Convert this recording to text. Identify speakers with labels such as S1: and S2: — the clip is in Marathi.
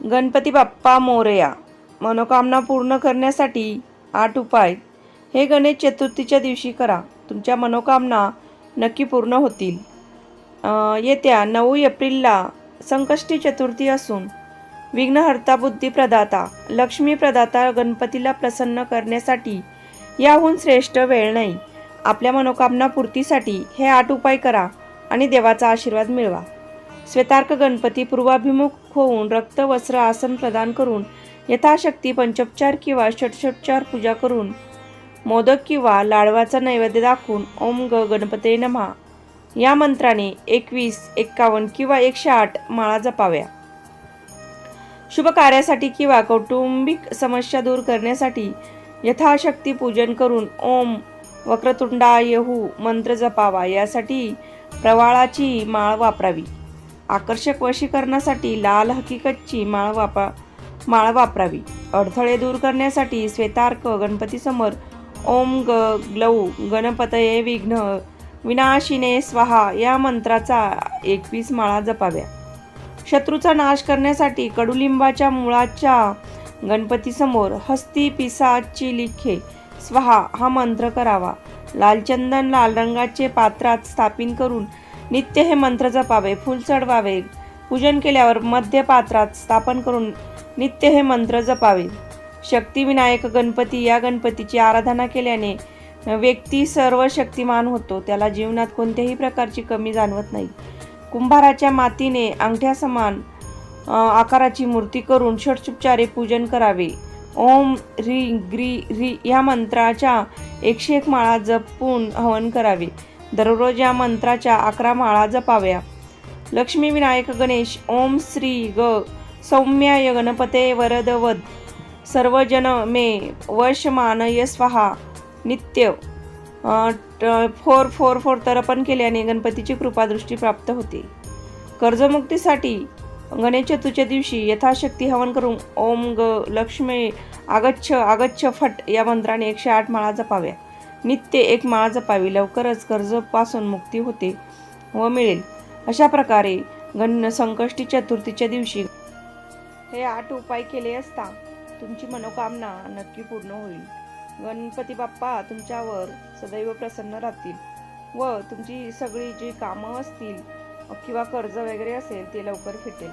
S1: गणपती बाप्पा मोरया. मनोकामना पूर्ण करण्यासाठी आठ उपाय. हे गणेश चतुर्थीच्या दिवशी करा. तुमच्या मनोकामना नक्की पूर्ण होतील. येत्या नऊ एप्रिलला संकष्टी चतुर्थी असून विघ्नहर्ता बुद्धिप्रदाता लक्ष्मी प्रदाता गणपतीला प्रसन्न करण्यासाठी याहून श्रेष्ठ वेळ नाही. आपल्या मनोकामना पूर्तीसाठी हे आठ उपाय करा आणि देवाचा आशीर्वाद मिळवा. श्वेतार्क गणपती पूर्वाभिमुख होऊन रक्त वस्त्र आसन प्रदान करून यथाशक्ती पंचोपचार किंवा षटषोपचार पूजा करून मोदक किंवा लाडवाचा नैवेद्य दाखवून ओम ग गणपते नमहा. या मंत्राने एकवीस एक्कावन्न किंवा एकशे आठ माळा जपाव्या. शुभ कार्यासाठी किंवा कौटुंबिक समस्या दूर करण्यासाठी यथाशक्ती पूजन करून ओम वक्रतुंडा हू मंत्र जपावा. यासाठी प्रवाळाची माळ वापरावी. आकर्षक वशीकरणासाठी लाल हकीकतची माळ वापा माळ वापरावी. अडथळे दूर करण्यासाठी श्वेतार्क गणपतीसमोर ओम ग ग्लौ गणपतये विघ्न विनाशिने स्वाहा या मंत्राचा एकवीस माळा जपाव्या. शत्रूचा नाश करण्यासाठी कडुलिंबाच्या मुळाच्या गणपतीसमोर हस्ती पिसाची लिखे स्वाहा हा मंत्र करावा. लालचंदन लाल रंगाचे पात्रात स्थापित करून नित्य हे मंत्र जपावे फूल चढवावे. पूजन केल्यावर मध्य पात्रात स्थापन करून नित्य हे मंत्र जपावे. शक्तिविनायक गणपती या गणपतीची आराधना केल्याने व्यक्ती सर्व शक्तिमान होतो. त्याला जीवनात कोणत्याही प्रकारची कमी जाणवत नाही. कुंभाराच्या मातीने अंगठ्या समान आकाराची मूर्ती करून षटचुपचारे पूजन करावे. ओम ह्री ग्री ह्री या मंत्राच्या एकशे एक माळा जपून हवन करावे. दररोज या मंत्राच्या अकरा माळा जपाव्या. लक्ष्मी विनायक गणेश ओम श्री ग सौम्याय गणपते वरदवद सर्वजन मे वश मानय स्वाहा नित्य ट- फोर फोर फोर तर्पण केल्याने गणपतीची कृपादृष्टी प्राप्त होते. कर्जमुक्तीसाठी गणेश चतुर्थीच्या दिवशी यथाशक्ती हवन करून ओम ग लक्ष्मी आगच्छ आगच्छ फट या मंत्राने एकशे आठ माळा जपाव्या. नित्य एक माळ जपावी लवकरच कर्जपासून मुक्ती होते व मिळेल. अशा प्रकारे गण संकष्टी चतुर्थीच्या दिवशी हे आठ उपाय केले असता तुमची मनोकामना नक्की पूर्ण होईल. गणपती बाप्पा तुमच्यावर सदैव प्रसन्न राहतील व तुमची सगळी जी कामं असतील किंवा कर्ज वगैरे असेल ते लवकर फिटेल.